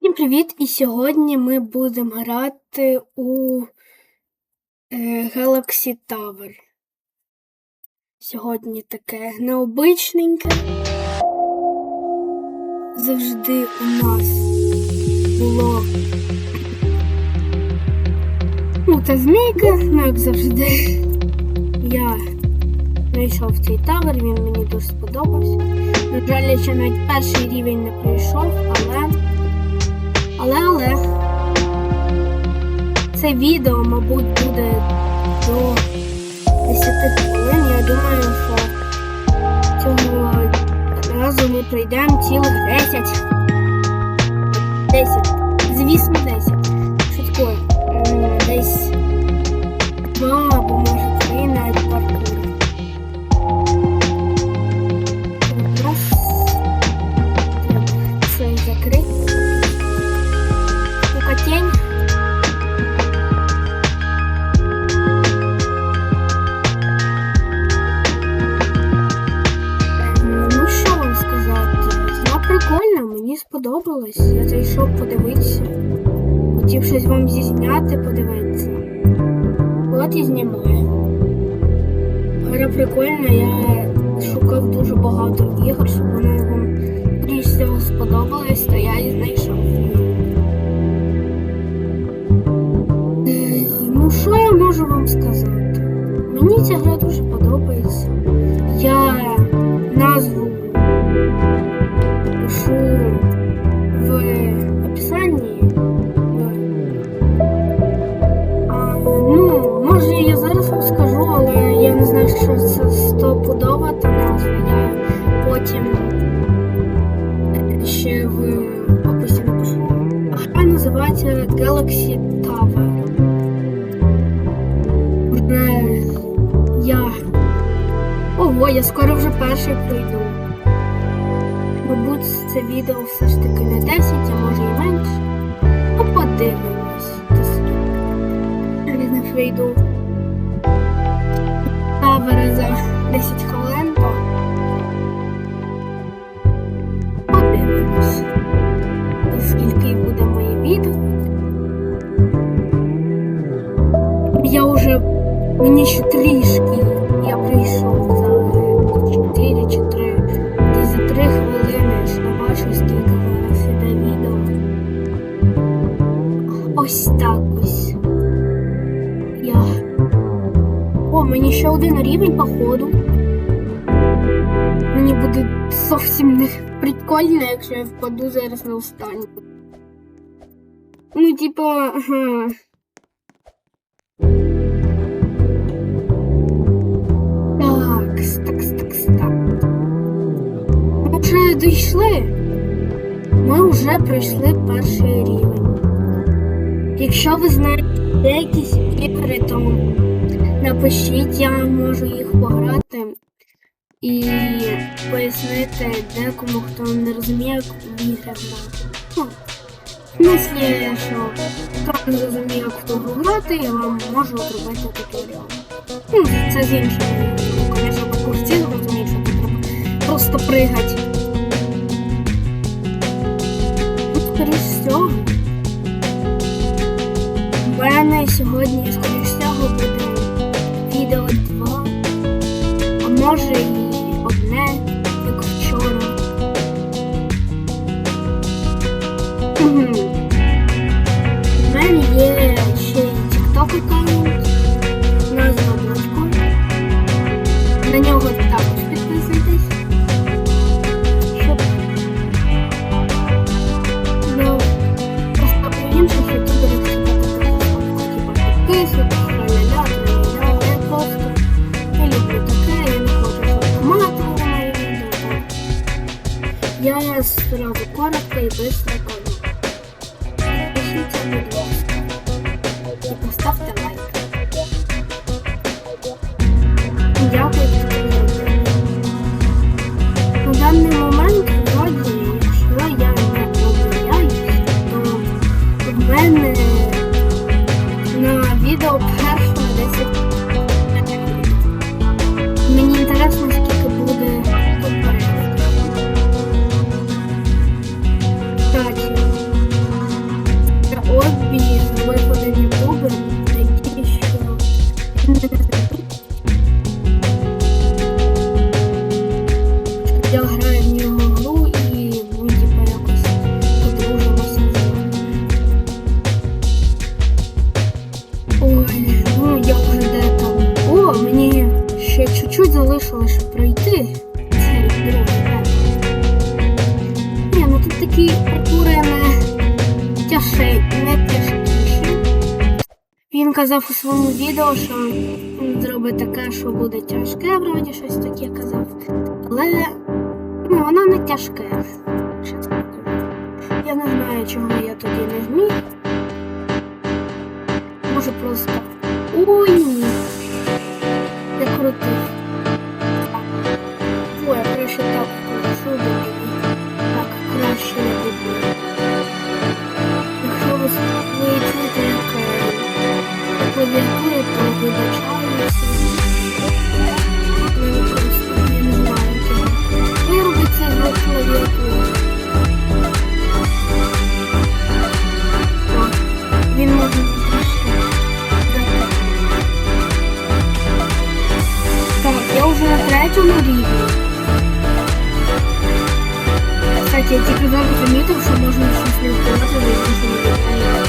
Всім привіт! І сьогодні ми будемо грати у е, Galaxy Tower. Сьогодні таке необичненьке. Завжди у нас було. Ну, та змійка, ну як завжди. Я знайшов цей тавер, він мені дуже сподобався. На жаль, я ще навіть перший рівень не пройшов, але. Але, але це відео, мабуть, буде до 10 хвилин. Я думаю, що цього разу ми пройдемо цілих 10. 10. Звісно, 10. Мені сподобалось. Я зайшов подивитися. Хотів щось вам зізняти, подивитися. От і знімаю. Гра прикольна, я шукав дуже багато ігор, щоб вони вам більш всього сподобались, то я і знайшов. Ну, що я можу вам сказати? Мені ця гра дуже подобається. Я назву що це стопудова та назва. Я потім е, ще в описі напишу. Гра називається Galaxy Tower. Вже я. Ого, я скоро вже перший пройду. Мабуть, це відео все ж таки не 10, а може і менше. Ну, подивимось. Я не прийду. Тавера за 10 хвилин, то подивимось. Скільки буде моє відео. Я вже мені ще трішки. Я прийшов за 4 чи 3. Десь за 3 хвилини я не бачу, скільки зараз іде відео. Ось так ось. Мені ще один рівень походу. Мені буде зовсім не прикольно, якщо я впаду зараз на останню. Ну, типа. Так, так, так, так. Ми вже дійшли. Ми вже пройшли перший рівень. Якщо ви знаєте якісь ігри, то напишіть, я можу їх пограти і пояснити декому, хто не розуміє, як в ігри грати. Ну, в що хто не розуміє, як в ту грати, я вам можу зробити туторіал. Ну, це з іншого. Звісно, по курсі розуміють, що тут треба просто пригати. Ну, скоріш всього. У мене сьогодні, скоріш може і одне, як вчора. У мене є ще тікток аккаунт, казав у своєму відео, що він зробить таке, що буде тяжке, вроді щось таке казав. Але ну, воно не тяжке. Я не знаю, чого я тоді не зміг. Може просто. Ой ні. Я крутив. Кстати, я тільки зараз помітив, що можна щось не вкладати, за якщо не виглядає.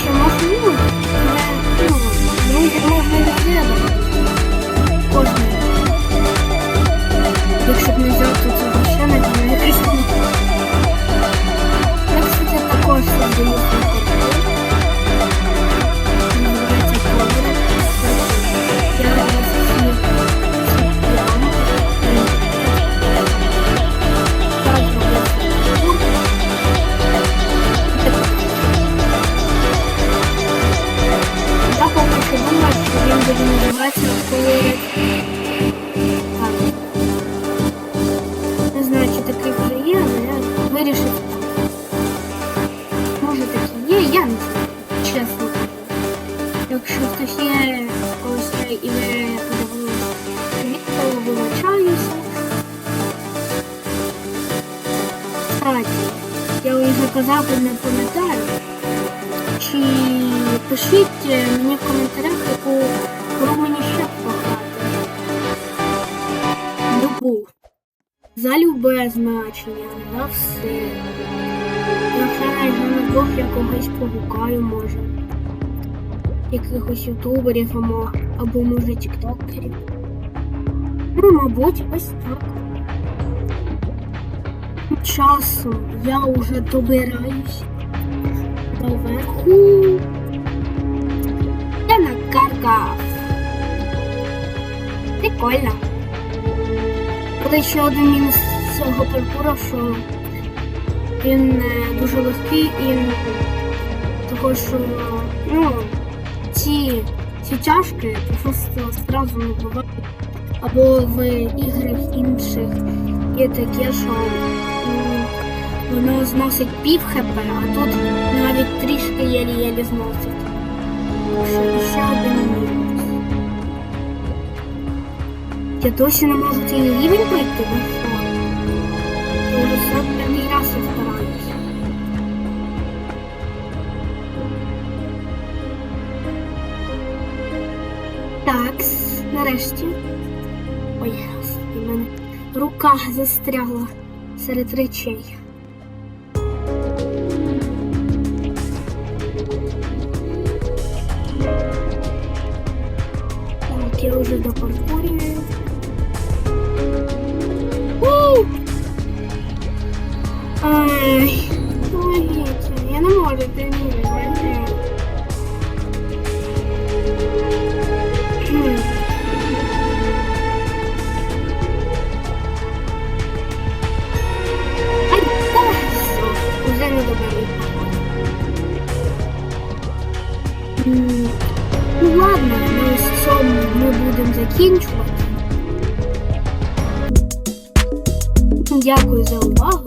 Ще можна, ну, але, ну, друзі можна не треба. Кожен. Якщо б не взяв, то це коли. Так. Не знаю, чи такий вже є, але я вирішив так. Може такі є, я не знаю, чесно. Якщо хтось є ось і ви подивилися відео, вибачаюся. Кстати, я вже казав, не пам'ятаю. Чи пишіть е, мені в коментарях, яку За любе значення, за все. Якщо на двох я когось погукаю, може. Якихось ютуберів або, може тіктокерів. Ну, мабуть, ось так. Часом я вже добираюсь доверху. Я накаркав. Прикольно. Але ще один мінус цього паркура, що він е, дуже легкий і того, що ну, ці, ці чашки просто одразу не бувають. Або в іграх інших є таке, що воно зносить пів хп, а тут навіть трішки єлі-єлі зносить. Ще один мінус. Я досі не можу цей рівень пройти, бо що? Я вже 45 раз я стараюся. Так, нарешті. Ой, господи, мене рука застрягла серед речей. Так, я вже допаркурюю. Ну ладно, ми з цьому ми будемо закінчувати. Дякую за увагу!